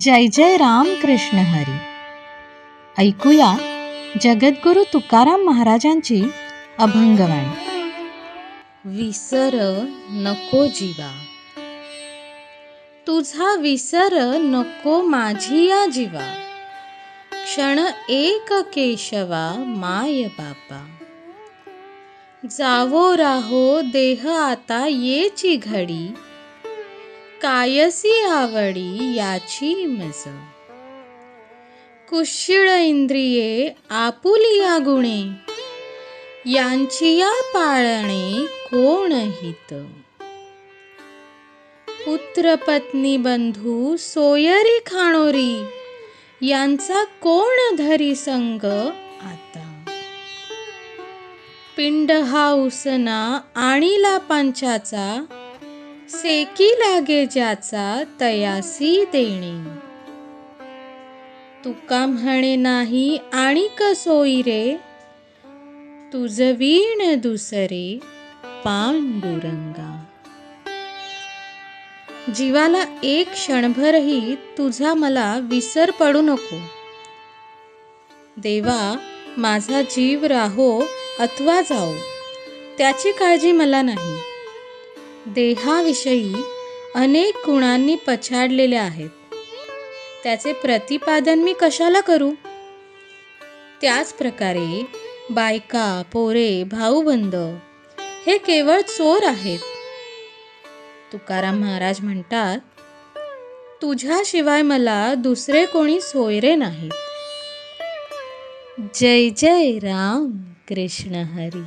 जय जय राम कृष्ण हरी. ऐकूया जगद्गुरु तुकाराम महाराजांची अभंगवाणी विसर नको जीवा. तुझा विसर नको माझी या जीवा. क्षण एक केशवा माय बापा. जावो राहो देह आता येची घडी. कायसी आवडी याची मज. कुशिळ इंद्रिये आपुलिया गुणे यांची या पाळणे कोण हित? पुत्र पत्नी बंधू सोयरी खाणोरी यांचा कोण धरी संग आता? पिंड हा उसना आणिला पंचाचा सेकी लागे ज्याचा तयासी देणे. तुका म्हणे नाही आणि कसोई रे? तुझ वीण दुसरे पांडुरंगा. जीवाला एक क्षणभरही तुझा मला विसर पडू नको. देवा माझा जीव राहो अथवा जाओ त्याची काळजी मला नाही. देहाविषयी अनेक गुणांनी पछाडलेले आहेत. त्याचे प्रतिपादन मी कशाला करू? त्याच प्रकारे बायका पोरे भाऊबंद हे केवळ चोर आहेत. तुकाराम महाराज म्हणतात तुझ्याशिवाय मला दुसरे कोणी सोयरे नाहीत जय जय राम कृष्ण हरी.